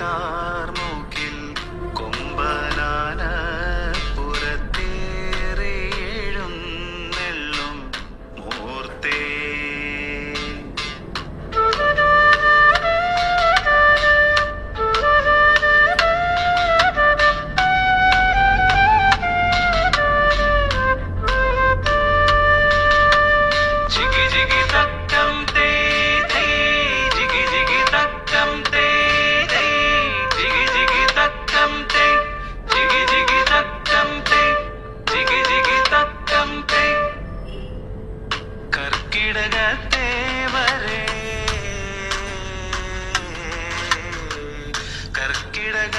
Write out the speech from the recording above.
come. விடக தேவரே. கற்கிடக